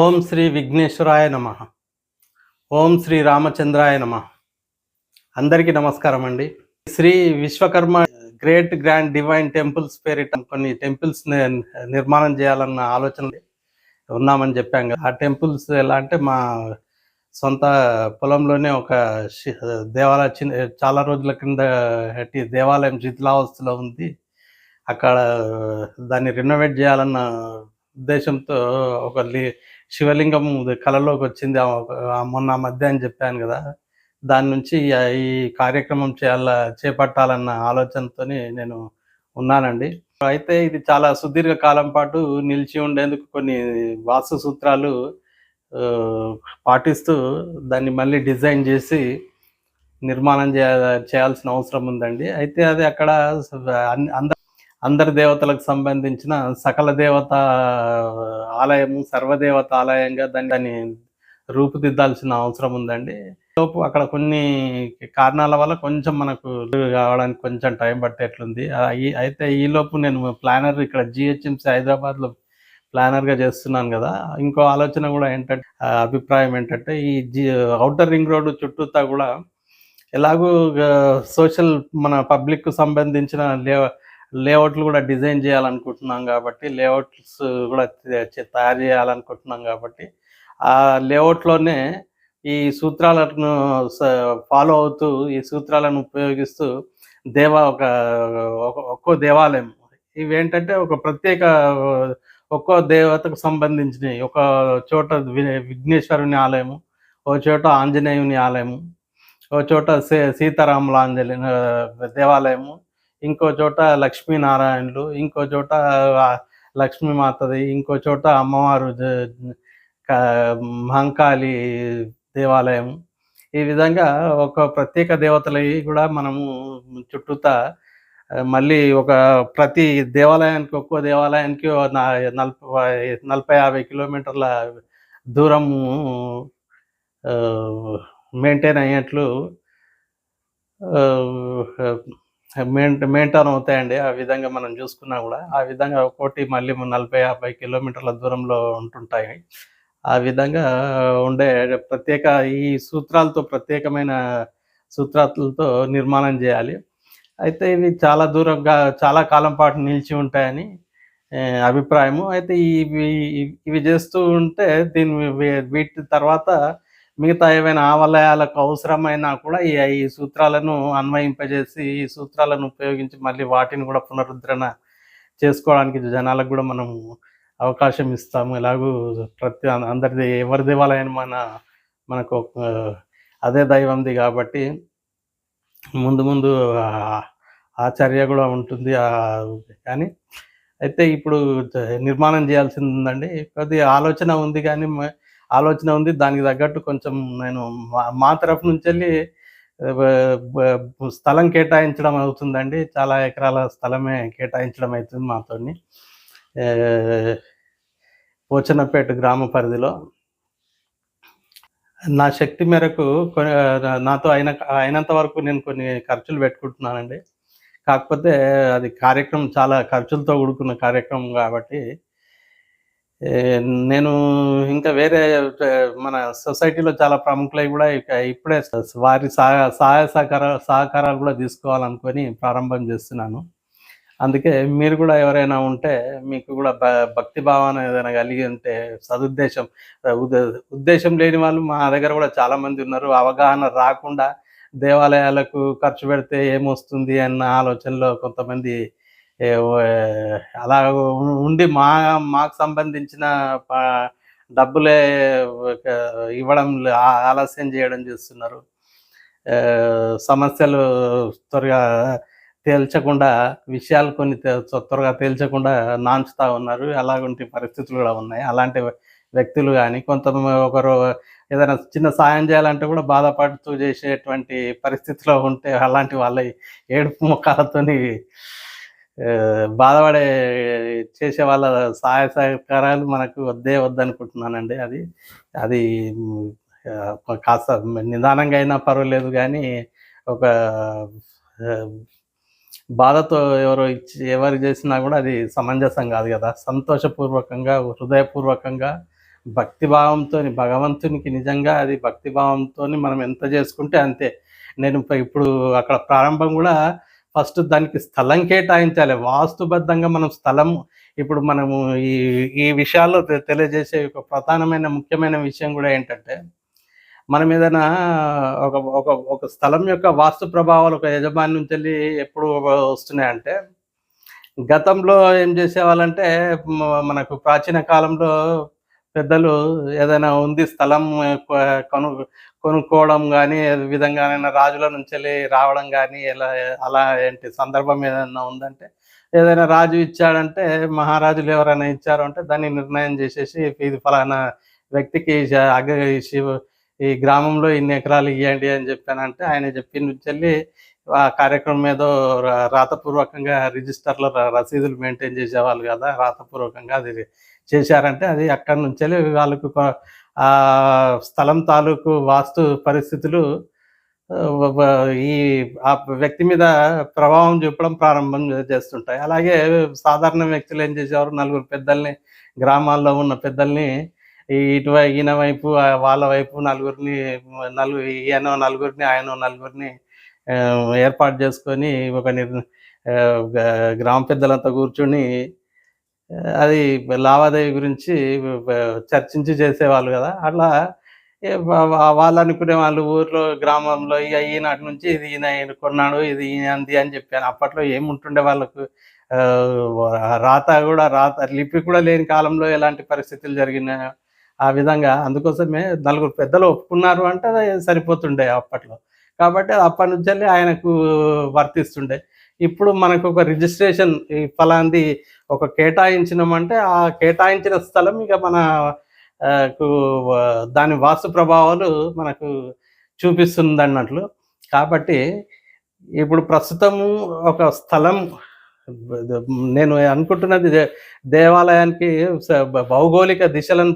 ఓం శ్రీ విఘ్నేశ్వరాయ నమ. ఓం శ్రీ రామచంద్రాయ నమ. అందరికీ నమస్కారం అండి. Shri Vishwakarma great grand divine temples పేరిట కొన్ని టెంపుల్స్ నిర్మాణం చేయాలన్న ఆలోచన ఉన్నామని చెప్పాం కదా. ఆ టెంపుల్స్ ఎలా అంటే మా సొంత పొలంలోనే ఒక దేవాలయ చిన్న చాలా రోజుల కింద దేవాలయం శిథిలావస్థలో ఉంది. అక్కడ దాన్ని రెనోవేట్ చేయాలన్న ఉద్దేశంతో ఒక శివలింగం కళలోకి వచ్చింది. మొన్న మధ్య అని చెప్పాను కదా. దాని నుంచి ఈ- కార్యక్రమం చేయాల చేపట్టాలన్న ఆలోచనతో నేను ఉన్నానండి. అయితే ఇది చాలా సుదీర్ఘ కాలం పాటు నిలిచి ఉండేందుకు కొన్ని వాస్తు సూత్రాలు పాటిస్తూ దాన్ని మళ్ళీ డిజైన్ చేసి నిర్మాణం చేయ చేయాల్సిన అవసరం ఉందండి. అయితే అది అక్కడ అంద అందరి దేవతలకు సంబంధించిన సకల దేవత ఆలయము సర్వదేవత ఆలయంగా దాన్ని దాన్ని రూపుదిద్దాల్సిన అవసరం ఉందండి. లోపు అక్కడ కొన్ని కారణాల వల్ల కొంచెం మనకు కావడానికి కొంచెం టైం పట్టేట్లుంది. అయితే ఈ లోపు నేను ప్లానర్ ఇక్కడ జిహెచ్ఎంసి హైదరాబాద్లో ప్లానర్గా చేస్తున్నాను కదా. ఇంకో ఆలోచన కూడా ఏంటంటే అభిప్రాయం ఏంటంటే ఈ జి అవుటర్ రింగ్ రోడ్డు చుట్టూతా కూడా ఎలాగూ సోషల్ మన పబ్లిక్కు సంబంధించిన లే లేఅవుట్లు కూడా డిజైన్ చేయాలనుకుంటున్నాం కాబట్టి లేఅవుట్స్ కూడా తయారు చేయాలనుకుంటున్నాం కాబట్టి ఆ లేఅవుట్లోనే ఈ సూత్రాలను ఫాలో అవుతూ ఈ సూత్రాలను ఉపయోగిస్తూ దేవ ఒక ఒక్కో దేవాలయం. ఇవేంటంటే ఒక ప్రత్యేక ఒక్కో దేవతకు సంబంధించినవి. ఒక చోట వి- విఘ్నేశ్వరుని ఆలయము ఒక చోట ఆంజనేయుని ఆలయము ఒక చోట సీ సీతారాముల ఆంజనే దేవాలయము ఇంకో చోట లక్ష్మీనారాయణులు ఇంకో చోట లక్ష్మీమాతది ఇంకో చోట అమ్మవారు మహంకాళి దేవాలయం. ఈ విధంగా ఒక ప్రత్యేక దేవతలవి కూడా మనము చుట్టూతా మళ్ళీ ఒక ప్రతి దేవాలయానికి ఒక్కో దేవాలయానికి నలభై నలభై యాభై కిలోమీటర్ల దూరము మెయింటైన్ అయ్యేట్లు మెయింటైన్ అవుతాయండి. ఆ విధంగా మనం చూసుకున్నా కూడా. ఆ విధంగా ఒకటి మళ్ళీ నలభై యాభై కిలోమీటర్ల దూరంలో ఉంటుంటాయి. ఆ విధంగా ఉండే ప్రత్యేక ఈ సూత్రాలతో ప్రత్యేకమైన సూత్రాలతో నిర్మాణం చేయాలి. అయితే ఇవి చాలా దూరంగా చాలా కాలం పాటు నిలిచి ఉంటాయని అభిప్రాయము. అయితే ఇవి ఇవి చేస్తూ ఉంటే దీని వీటి తర్వాత మిగతా ఏవైనా ఆవలయాలకు అవసరమైనా కూడా ఈ ఈ సూత్రాలను అన్వయింపజేసి ఈ సూత్రాలను ఉపయోగించి మళ్ళీ వాటిని కూడా పునరుద్ధరణ చేసుకోవడానికి జనాలకు కూడా మనం అవకాశం ఇస్తాము. ఎలాగూ ప్రతి అందరిది ఎవరి దేవాలయం మన మనకు అదే దైవంది కాబట్టి ముందు ముందు ఆచార్య కూడా ఉంటుంది. కానీ అయితే ఇప్పుడు నిర్మాణం చేయాల్సింది ఉందండి కొద్ది ఆలోచన ఉంది కానీ మ- ఆలోచన ఉంది. దానికి తగ్గట్టు కొంచెం నేను మా మా తరఫు నుంచి వెళ్ళి స్థలం కేటాయించడం అవుతుందండి. చాలా ఎకరాల స్థలమే కేటాయించడం అవుతుంది మాతోని. పోచనపేట గ్రామ పరిధిలో. నా శక్తి మేరకు నాతో అయిన అయినంత వరకు నేను కొన్ని ఖర్చులు పెట్టుకుంటున్నానండి. కాకపోతే అది కార్యక్రమం చాలా ఖర్చులతో కూడుకున్న కార్యక్రమం కాబట్టి నేను ఇంకా వేరే మన సొసైటీలో చాలా ప్రముఖులై కూడా ఇప్పుడే స- వారి సహాయ సహాయ సహకార సహకారాలు కూడా తీసుకోవాలనుకొని ప్రారంభం చేస్తున్నాను. అందుకే మీరు కూడా ఎవరైనా ఉంటే మీకు కూడా భ- భక్తి భావన ఏదైనా కలిగి ఉంటే సదుద్దేశం ఉద్దేశం లేని వాళ్ళు మా దగ్గర కూడా చాలామంది ఉన్నారు. అవగాహన రాకుండా దేవాలయాలకు ఖర్చు పెడితే ఏమొస్తుంది అన్న ఆలోచనలో కొంతమంది అలా ఉండి మా మాకు సంబంధించిన డబ్బులే ఇవ్వడం లే- ఆలస్యం చేయడం చేస్తున్నారు. సమస్యలు త్వరగా తేల్చకుండా విషయాలు కొన్ని త్వరగా తేల్చకుండా నాంచుతా ఉన్నారు. అలాంటి పరిస్థితులు కూడా ఉన్నాయి. అలాంటి వ్యక్తులు కానీ కొంత ఒకరు ఏదైనా చిన్న సాయం చేయాలంటే కూడా బాధపడుతూ చేసేటువంటి పరిస్థితిలో ఉంటే అలాంటి వాళ్ళ ఏడుపు ముఖాలతోని బాధపడే చేసే వాళ్ళ సహాయ సహకారాలు మనకు వద్దే వద్దనుకుంటున్నానండి అది. అది కాస్త నిదానంగా అయినా పర్వాలేదు కానీ ఒక బాధతో ఎవరో ఇచ్చి ఎవరు చేసినా కూడా అది సమంజసం కాదు కదా. సంతోషపూర్వకంగా హృదయపూర్వకంగా భక్తిభావంతో భగవంతునికి నిజంగా అది భక్తిభావంతో మనం ఎంత చేసుకుంటే అంతే. నేను ఇప్పుడు అక్కడ ప్రారంభం కూడా ఫస్ట్ దానికి స్థలం కేటాయించాలి. వాస్తుబద్ధంగా మనం స్థలం ఇప్పుడు మనము ఈ ఈ విషయాల్లో తెలియజేసే ఒక ప్రధానమైన ముఖ్యమైన విషయం కూడా ఏంటంటే మనం ఏదైనా ఒక ఒక ఒక స్థలం యొక్క వాస్తు ప్రభావాలు ఒక యజమాని నుంచి వెళ్ళి ఎప్పుడు వస్తున్నాయంటే గతంలో ఏం చేసేవాళ్ళంటే మనకు ప్రాచీన కాలంలో పెద్దలు ఏదైనా ఉంది స్థలం కొను కొనుక్కోవడం కానీ విధంగానైనా రాజుల నుంచి వెళ్ళి రావడం కానీ ఎలా అలా ఏంటి సందర్భం ఏదైనా ఉందంటే ఏదైనా రాజు ఇచ్చాడంటే మహారాజులు ఎవరైనా ఇచ్చారు అంటే దాన్ని నిర్ణయం చేసేసి ఇది ఫలానా వ్యక్తికి అగ్గ అగ ఈ శివ ఈ గ్రామంలో ఇన్ని ఎకరాలు ఇవ్వండి అని చెప్పానంటే ఆయన చెప్పిన నుంచి వెళ్ళి ఆ కార్యక్రమం ఏదో రాతపూర్వకంగా రిజిస్టర్లో ర- రసీదులు మెయింటైన్ చేసేవాళ్ళు కదా రాతపూర్వకంగా అది చేశారంటే అది అక్కడి నుంచి వెళ్ళి వాళ్ళకు స్థలం తాలూకు వాస్తు పరిస్థితులు ఈ ఆ వ్యక్తి మీద ప్రభావం చూపడం ప్రారంభం చేస్తుంటాయి. అలాగే సాధారణ వ్యక్తులు ఏం చేసేవారు? నలుగురు పెద్దల్ని గ్రామాల్లో ఉన్న పెద్దల్ని ఇటువై ఈయన వైపు వాళ్ళ వైపు నలుగురిని నలుగురు ఈయన నలుగురిని ఆయన నలుగురిని ఏర్పాటు చేసుకొని ఒక నిర్ గ్రామ పెద్దలంతా కూర్చొని అది లావాదేవీ గురించి చర్చించి చేసేవాళ్ళు కదా. అట్లా వాళ్ళు అనుకునే వాళ్ళు ఊర్లో గ్రామంలో ఇక ఈనాటి నుంచి ఇది ఈయన కొన్నాడు ఇది ఈయనది అని చెప్పాను అప్పట్లో ఏముంటుండే వాళ్ళకు? రాత కూడా రాత లిపి కూడా లేని కాలంలో ఎలాంటి పరిస్థితులు జరిగినాయో ఆ విధంగా అందుకోసమే నలుగురు పెద్దలు ఒప్పుకున్నారు అంటే సరిపోతుండే అప్పట్లో. కాబట్టి అప్పటి నుంచి ఆయనకు వర్తిస్తుండే. ఇప్పుడు మనకు ఒక రిజిస్ట్రేషన్ ఈ ఫలాంది ఒక కేటాయించినామంటే ఆ కేటాయించిన స్థలం ఇక మన కు దాని వాస్తు ప్రభావాలు మనకు చూపిస్తుంది అన్నట్లు కాబట్టి ఇప్పుడు ప్రస్తుతము ఒక స్థలం నేను అనుకుంటున్నది దేవాలయానికి స- భౌగోళిక దిశలను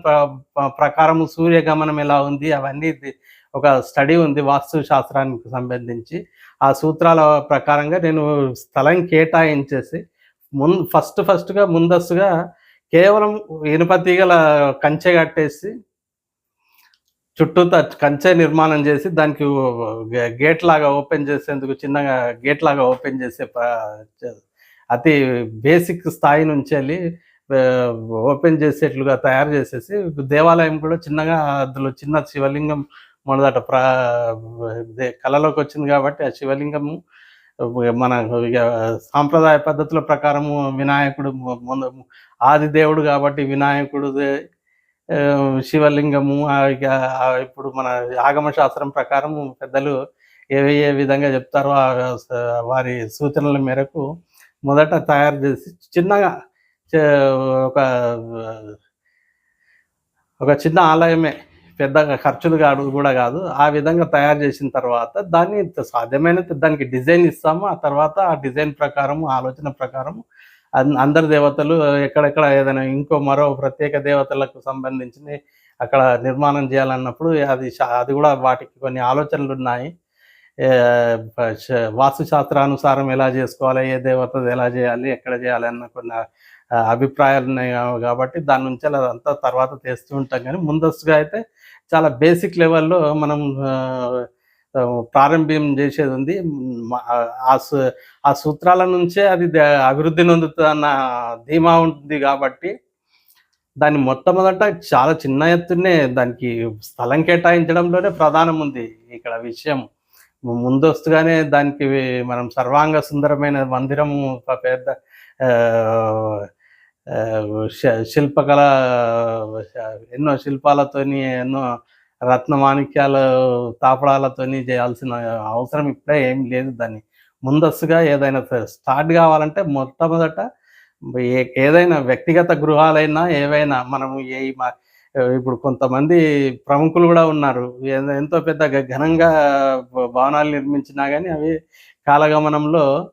ప్రకారం సూర్యగమనం ఎలా ఉంది అవన్నీ ఒక స్టడీ ఉంది వాస్తు శాస్త్రానికి సంబంధించి. ఆ సూత్రాల ప్రకారంగా నేను స్థలం కేటాయించేసి మున్ ఫస్ట్ ఫస్ట్గా ముందస్తుగా కేవలం ఇనుపతీగల కంచె కట్టేసి చుట్టూ కంచె నిర్మాణం చేసి దానికి గే- గేట్ లాగా ఓపెన్ చేసేందుకు చిన్నగా గేట్ లాగా ఓపెన్ చేసే అతి బేసిక్ స్థాయి నుంచి వెళ్ళి ఓపెన్ చేసేట్లుగా తయారు చేసేసి దేవాలయం కూడా చిన్నగా అందులో చిన్న శివలింగం మొదట ప్రా కళలోకి వచ్చింది కాబట్టి ఆ శివలింగము మన ఇక సాంప్రదాయ పద్ధతుల ప్రకారము వినాయకుడు ఆది దేవుడు కాబట్టి వినాయకుడు శివలింగము ఆ, ఇప్పుడు మన ఆగమ శాస్త్రం ప్రకారం పెద్దలు ఏ ఏ విధంగా చెప్తారో ఆ వారి సూచనల మేరకు మొదట తయారు చేసి చిన్నగా చే- ఒక ఒక చిన్న ఆలయమే పెద్దగా ఖర్చులు కాదు కూడా కాదు. ఆ విధంగా తయారు చేసిన తర్వాత దాన్ని సాధ్యమైనంత దానికి డిజైన్ ఇస్తాము. ఆ తర్వాత ఆ డిజైన్ ప్రకారం ఆలోచన ప్రకారం అన్- అందరి దేవతలు ఎక్కడెక్కడ ఏదైనా ఇంకో మరో ప్రత్యేక దేవతలకు సంబంధించి అక్కడ నిర్మాణం చేయాలన్నప్పుడు అది అది కూడా వాటికి కొన్ని ఆలోచనలు ఉన్నాయి. వాస్తుశాస్త్రానుసారం ఎలా చేసుకోవాలి ఏ దేవత ఎలా చేయాలి ఎక్కడ చేయాలి అన్న కొన్ని అభిప్రాయాలు ఉన్నాయి కాబట్టి దాని నుంచి అదంతా తర్వాత తెస్తూ ఉంటాం. కానీ ముందస్తుగా అయితే చాలా బేసిక్ లెవెల్లో మనం ప్రారంభం చేసేది ఉంది. ఆ ఆ సూత్రాల నుంచే అది అభివృద్ధి నొందుతుందన్న ధీమా ఉంటుంది కాబట్టి దాన్ని మొట్టమొదట చాలా చిన్న ఎత్తునే దానికి స్థలం కేటాయించడంలోనే ప్రధానం ఉంది ఇక్కడ విషయం. ముందస్తుగానే దానికి మనం సర్వాంగ సుందరమైన మందిరము ఒక పెద్ద శిల్పకళ ఎన్నో శిల్పాలతోని ఎన్నో రత్న మాణిక్యాలు తాపడాలతోని చేయాల్సిన అవసరం ఇప్పుడే ఏం లేదు దాన్ని. ముందస్తుగా ఏదైనా స్టార్ట్ కావాలంటే మొట్టమొదట ఏ- ఏదైనా వ్యక్తిగత గృహాలైనా ఏవైనా మనము ఏ మా- ఇప్పుడు కొంతమంది ప్రముఖులు కూడా ఉన్నారు. ఏ- ఎంతో పెద్ద గ- ఘనంగా భవనాలు నిర్మించినా కానీ అవి కాలగమనంలో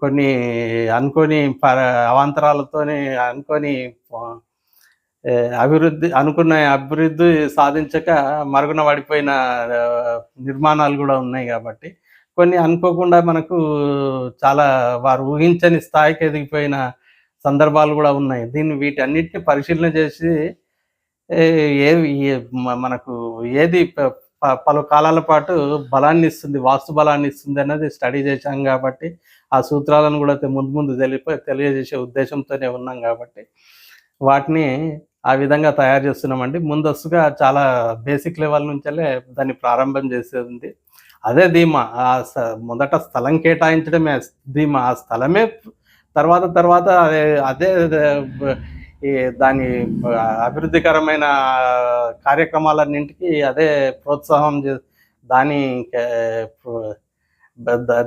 కొన్ని అనుకోని ప అనుకోని అభివృద్ధి అనుకున్న అభివృద్ధి సాధించక మరుగున పడిపోయిన నిర్మాణాలు కూడా ఉన్నాయి కాబట్టి కొన్ని అనుకోకుండా మనకు చాలా వారు ఊహించని స్థాయికి ఎదిగిపోయిన సందర్భాలు కూడా ఉన్నాయి. దీన్ని వీటన్నిటిని పరిశీలన చేసి ఏ మనకు ఏది పలు కాలాల పాటు బలాన్ని ఇస్తుంది వాస్తు బలాన్ని ఇస్తుంది అన్నది స్టడీ చేశాం కాబట్టి ఆ సూత్రాలను కూడా ముందు ముందు తెలిపి తెలియజేసే ఉద్దేశంతోనే ఉన్నాం కాబట్టి వాటిని ఆ విధంగా తయారు చేస్తున్నామండి. ముందస్తుగా చాలా బేసిక్ లెవెల్ నుంచే దాన్ని ప్రారంభం చేసేది. ఉంది అదే ధీమా ఆ మొదట స్థలం కేటాయించడమే ధీమా ఆ స్థలమే తర్వాత తర్వాత అదే అదే ఈ దాని అభివృద్ధికరమైన కార్యక్రమాలన్నింటికి అదే ప్రోత్సాహం చే- దాని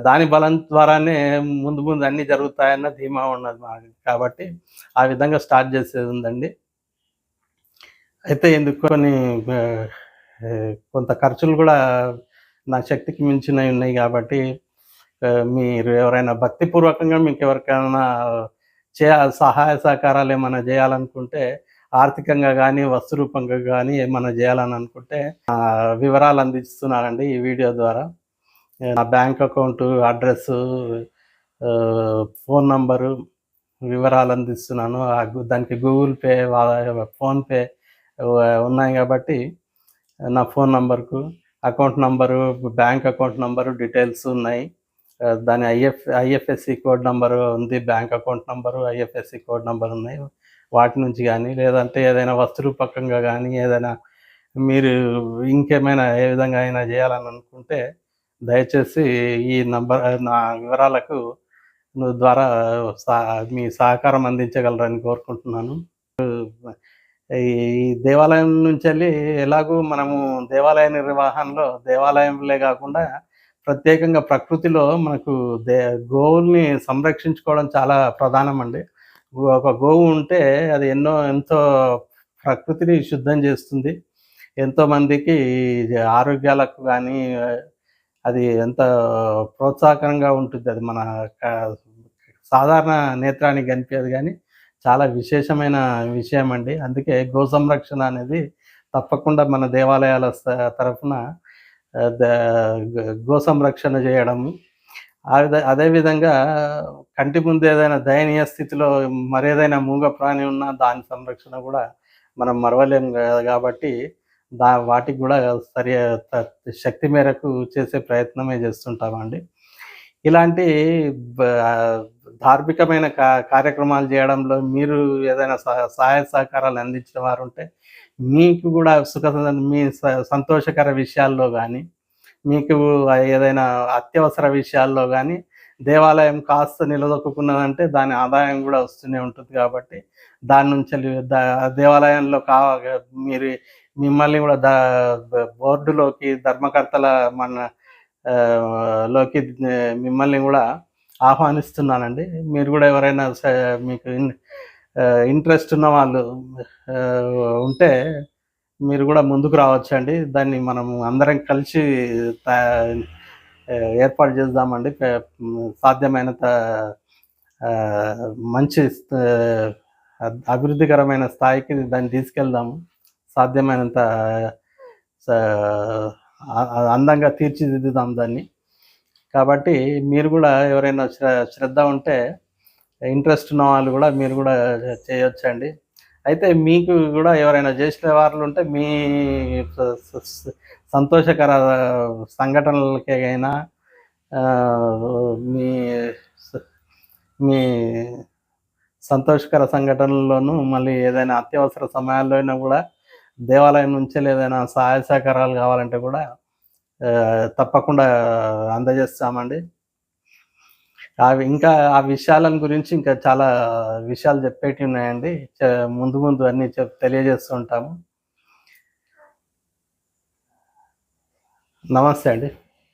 దాని బలం ద్వారానే ముందు ముందు అన్ని జరుగుతాయన్న ధీమా ఉన్నది మాకు కాబట్టి ఆ విధంగా స్టార్ట్ చేసేది ఉందండి. అయితే ఇందుకు కొన్ని కొంత ఖర్చులు కూడా నా శక్తికి మించినవి ఉన్నాయి కాబట్టి మీరు ఎవరైనా భక్తిపూర్వకంగా మీకు ఎవరికైనా చేయ సహాయ సహకారాలు ఏమైనా చేయాలనుకుంటే ఆర్థికంగా కానీ వస్తు రూపంగా కానీ ఏమైనా చేయాలని అనుకుంటే వివరాలు అందిస్తున్నానండి ఈ వీడియో ద్వారా. నా bank account address phone number వివరాలు అందిస్తున్నాను. దానికి గూగుల్ పే ఫోన్పే ఉన్నాయి కాబట్టి నా ఫోన్ నంబర్కు account number bank account number details ఉన్నాయి. దాని I F IFSC code number ఉంది bank account number IFSC code number ఉన్నాయి. వాటి నుంచి కానీ లేదంటే ఏదైనా వస్తురూపకంగా కానీ ఏదైనా మీరు ఇంకేమైనా ఏ విధంగా అయినా చేయాలని అనుకుంటే దయచేసి ఈ నంబర్ నా వివరాలకు ద్వారా మీ సహకారం అందించగలరని కోరుకుంటున్నాను. ఈ దేవాలయం నుంచి వెళ్ళి ఎలాగూ మనము దేవాలయ నిర్వహణలో దేవాలయంలే కాకుండా ప్రత్యేకంగా ప్రకృతిలో మనకు దే గోవుల్ని సంరక్షించుకోవడం చాలా ప్రధానం అండి ఒక గోవు ఉంటే అది ఎన్నో ఎంతో ప్రకృతిని శుద్ధం చేస్తుంది. ఎంతోమందికి ఆరోగ్యాలకు కానీ అది ఎంత ప్రోత్సాహకరంగా ఉంటుంది. అది మన సాధారణ నేత్రానికి కనిపించదు కానీ చాలా విశేషమైన విషయం అండి అందుకే గో సంరక్షణ అనేది తప్పకుండా మన దేవాలయాల తరఫున గో సంరక్షణ చేయడము ఆ విధ అదేవిధంగా కంటి ముందు ఏదైనా దయనీయ స్థితిలో మరేదైనా మూగ ప్రాణి ఉన్నా దాని సంరక్షణ కూడా మనం మరవలేం కాబట్టి దా వాటికి కూడా సరి శక్తి మేరకు చేసే ప్రయత్నమే చేస్తుంటామండి. ఇలాంటి ధార్మికమైన కా కార్యక్రమాలు చేయడంలో మీరు ఏదైనా సహ- సహాయ సహకారాలు అందించిన వారు ఉంటే మీకు కూడా సుఖ మీ స- సంతోషకర విషయాల్లో కానీ మీకు ఏదైనా అత్యవసర విషయాల్లో కానీ దేవాలయం కాస్త నిలదొక్కున్నదంటే దాని ఆదాయం కూడా వస్తూనే ఉంటుంది కాబట్టి దాని నుంచి దేవాలయంలో కా మీరు మిమ్మల్ని కూడా ద బోర్డులోకి ధర్మకర్తల మన లోకి మిమ్మల్ని కూడా ఆహ్వానిస్తున్నానండి. మీరు కూడా ఎవరైనా మీకు ఇంట్రెస్ట్ ఉన్న వాళ్ళు ఉంటే మీరు కూడా ముందుకు రావచ్చండి. దాన్ని మనం అందరం కలిసి ఏర్పాటు చేద్దామండి. సాధ్యమైనంత మంచి అభివృద్ధికరమైన స్థాయికి దాన్ని తీసుకెళ్దాము. సాధ్యమైనంత అందంగా తీర్చిదిద్దుదాం దాన్ని. కాబట్టి మీరు కూడా ఎవరైనా శ్ర- శ్రద్ధ ఉంటే ఇంట్రెస్ట్ ఉన్న వాళ్ళు కూడా మీరు కూడా చేయొచ్చండి. అయితే మీకు కూడా ఎవరైనా చేసిన వాళ్ళు ఉంటే మీ సంతోషకర సంఘటనలకైనా మీ మీ సంతోషకర సంఘటనల్లోనూ మళ్ళీ ఏదైనా అత్యవసర సమయాల్లో అయినా కూడా దేవాలయం నుంచి ఏదైనా సహాయ సహకారాలు కావాలంటే కూడా తప్పకుండా అందజేస్తామండి. అవి ఇంకా ఆ విషయాలను గురించి ఇంకా చాలా విషయాలు చెప్పేటివి ఉన్నాయండి. ముందు ముందు అన్ని చెప్ తెలియజేస్తూ ఉంటాము నమస్తే అండి.